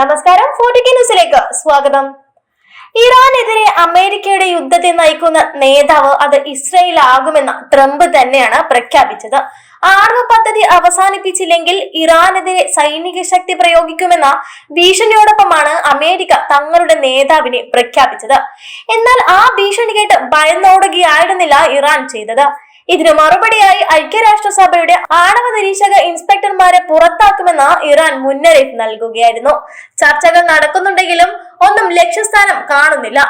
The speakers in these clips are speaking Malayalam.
നമസ്കാരം. ഫോർട്ടിക്ക് ന്യൂസിലേക്ക് സ്വാഗതം. ഇറാനെതിരെ അമേരിക്കയുടെ യുദ്ധത്തെ നയിക്കുന്ന നേതാവ് അത് ഇസ്രയേൽ ആകുമെന്ന് ട്രംപ് തന്നെയാണ് പ്രഖ്യാപിച്ചത്. ആണവ പദ്ധതി അവസാനിപ്പിച്ചില്ലെങ്കിൽ ഇറാനെതിരെ സൈനിക ശക്തി പ്രയോഗിക്കുമെന്ന ഭീഷണിയോടൊപ്പമാണ് അമേരിക്ക തങ്ങളുടെ നേതാവിനെ പ്രഖ്യാപിച്ചത്. എന്നാൽ ആ ഭീഷണി കേട്ട് ഭയന്നോടുകയായിരുന്നില്ല ഇറാൻ ചെയ്തത്. ഇതിന് മറുപടിയായി ഐക്യരാഷ്ട്രസഭയുടെ ആണവ നിരീക്ഷക ഇൻസ്പെക്ടർമാരെ പുറത്താക്കുമെന്ന് ഇറാൻ മുന്നറിയിപ്പ് നൽകുകയായിരുന്നു. ചർച്ചകൾ നടക്കുന്നുണ്ടെങ്കിലും ഒന്നും ലക്ഷ്യസ്ഥാനം കാണുന്നില്ല.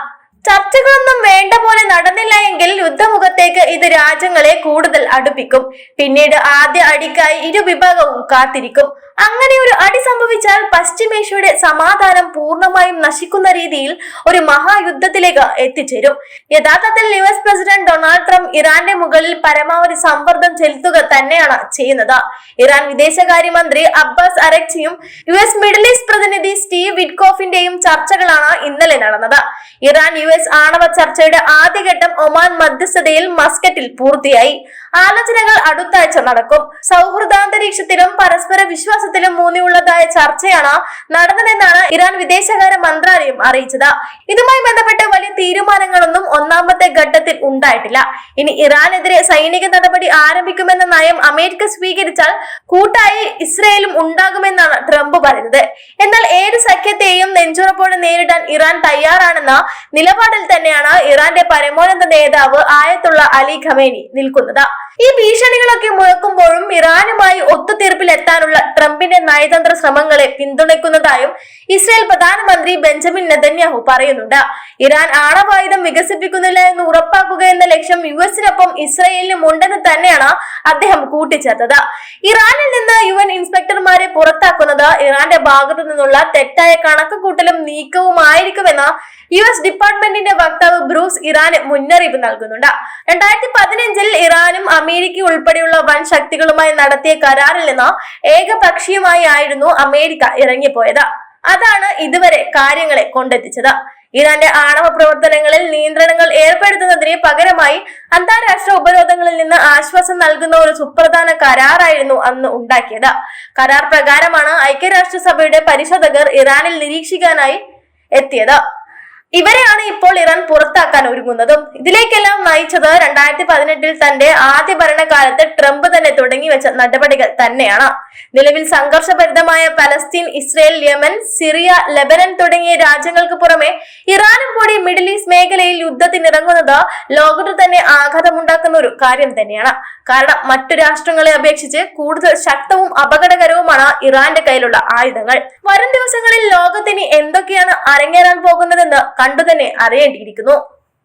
ചർച്ചകളൊന്നും വേണ്ട പോലെ നടന്നില്ല എങ്കിൽ യുദ്ധമുഖത്തേക്ക് ഇത് രാജ്യങ്ങളെ കൂടുതൽ അടുപ്പിക്കും. പിന്നീട് ആദ്യ അടിക്കായി ഇരുവിഭാഗവും കാത്തിരിക്കും. അങ്ങനെ ഒരു അടി സംഭവിച്ചാൽ പശ്ചിമേഷ്യയുടെ സമാധാനം പൂർണമായും നശിക്കുന്ന രീതിയിൽ ഒരു മഹായുദ്ധത്തിലേക്ക് എത്തിച്ചേരും. യഥാർത്ഥത്തിൽ U S president Donald Trump ഇറാന്റെ മുകളിൽ പരമാവധി സമ്മർദ്ദം ചെലുത്തുക തന്നെയാണ് ചെയ്യുന്നത്. ഇറാൻ വിദേശകാര്യമന്ത്രി അബ്ബാസ് അരക്ചിയും യു എസ് മിഡിൽ ഈസ്റ്റ് പ്രതിനിധി സ്റ്റീവ് വിഡ്കോഫിന്റെയും ചർച്ചകളാണ് ഇന്നലെ നടന്നത്. ഇറാൻ യു എസ് ആണവ ചർച്ചയുടെ ആദ്യഘട്ടം ഒമാൻ മധ്യസ്ഥതയിൽ മസ്കറ്റിൽ പൂർത്തിയായി. ആലോചനകൾ അടുത്താഴ്ച നടക്കും. സൗഹൃദാന്തരീക്ഷത്തിലും പരസ്പര വിശ്വാസത്തിലും മൂന്നിയുള്ളതായ ചർച്ചയാണ് നടന്നതെന്നാണ് ഇറാൻ വിദേശകാര്യ മന്ത്രാലയം അറിയിച്ചത്. ഇതുമായി ബന്ധപ്പെട്ട് വലിയ തീരുമാനങ്ങളൊന്നും ഒന്നാമത്തെ ഘട്ടത്തിൽ ഉണ്ടായിട്ടില്ല. ഇനി ഇറാനെതിരെ സൈനിക നടപടി ആരംഭിക്കുമെന്ന നയം അമേരിക്ക സ്വീകരിച്ചാൽ കൂട്ടായി ഇസ്രയേലും ഉണ്ടാകുമെന്നാണ് ട്രംപ് പറയുന്നത്. എന്നാൽ ഏത് സഖ്യത്തെയും നെഞ്ചുറപ്പോടെ നേരിടാൻ ഇറാൻ തയ്യാറാണെന്ന നിലപാടിൽ തന്നെയാണ് ഇറാന്റെ പരമോന്നത നേതാവ് ആയത്തുള്ള അലി ഖമേനി നിൽക്കുന്നത്. ഈ ഭീഷണികളൊക്കെ മുഴക്കുമ്പോഴും ഇറാനുമായി ഒത്തുതീർപ്പിൽ എത്താനുള്ള ട്രംപിന്റെ നയതന്ത്ര ശ്രമങ്ങളെ പിന്തുണയ്ക്കുന്നതായും ഇസ്രായേൽ പ്രധാനമന്ത്രി ബെഞ്ചമിൻ നെതന്യാഹു പറയുന്നുണ്ട്. ഇറാൻ ആണവായുധം വികസിപ്പിക്കുന്നില്ല എന്ന് ഉറപ്പാക്കുക എന്ന ലക്ഷ്യം യു എസിനൊപ്പം ഇസ്രായേലിനും ഉണ്ടെന്ന് തന്നെയാണ് അദ്ദേഹം കൂട്ടിച്ചേർത്തത്. ഇറാനിൽ നിന്ന് യു എൻ ഇൻസ്പെക്ടർമാരെ പുറത്താക്കുന്നത് ഇറാന്റെ ഭാഗത്തു നിന്നുള്ള തെറ്റായ കണക്കുകൂട്ടലും നീക്കവുമായിരിക്കുമെന്ന് യു എസ് ഡിപ്പാർട്ട്മെന്റിന്റെ വക്താവ് ബ്രൂസ് ഇറാന് മുന്നറിയിപ്പ് നൽകുന്നുണ്ട്. രണ്ടായിരത്തി പതിനഞ്ചിൽ ഇറാനും അമേരിക്ക ഉൾപ്പെടെയുള്ള വൻ ശക്തികളുമായി നടത്തിയ കരാറിൽ നിന്ന് ഏകപക്ഷീയമായി ആയിരുന്നു അമേരിക്ക ഇറങ്ങിപ്പോയത്. അതാണ് ഇതുവരെ കാര്യങ്ങളെ കൊണ്ടെത്തിച്ചത്. ഇറാന്റെ ആണവ പ്രവർത്തനങ്ങളിൽ നിയന്ത്രണങ്ങൾ ഏർപ്പെടുത്തുന്നതിന് പകരമായി അന്താരാഷ്ട്ര ഉപരോധങ്ങളിൽ നിന്ന് ആശ്വാസം നൽകുന്ന ഒരു സുപ്രധാന കരാറായിരുന്നു അന്ന് ഉണ്ടാക്കിയത്. കരാർ പ്രകാരമാണ് ഐക്യരാഷ്ട്രസഭയുടെ പരിശോധകർ ഇറാനിൽ നിരീക്ഷിക്കാനായി എത്തിയത്. ഇവരെയാണ് ഇപ്പോൾ ഇറാൻ പുറത്താക്കാൻ ഒരുങ്ങുന്നതും. ഇതിലേക്കെല്ലാം നയിച്ചത് രണ്ടായിരത്തി പതിനെട്ടിൽ തന്റെ ആദ്യ ഭരണകാലത്ത് ട്രംപ് തന്നെ തുടങ്ങി വെച്ച നടപടികൾ തന്നെയാണ്. നിലവിൽ സംഘർഷഭരിതമായ Palestine Israel Yemen Syria Lebanon തുടങ്ങിയ രാജ്യങ്ങൾക്ക് പുറമെ ഇറാനും കൂടി മിഡിൽ ഈസ്റ്റ് മേഖലയിൽ യുദ്ധത്തിനിറങ്ങുന്നത് ലോകത്ത് തന്നെ ആഘാതമുണ്ടാക്കുന്ന ഒരു കാര്യം തന്നെയാണ്. കാരണം മറ്റു രാഷ്ട്രങ്ങളെ അപേക്ഷിച്ച് കൂടുതൽ ശക്തവും അപകടകരവുമാണ് ഇറാന്റെ കയ്യിലുള്ള ആയുധങ്ങൾ. വരും ദിവസങ്ങളിൽ ലോകത്തിന് എന്തൊക്കെയാണ് അരങ്ങേറാൻ പോകുന്നതെന്ന് കണ്ടു തന്നെ അറിയേണ്ടിയിരിക്കുന്നു.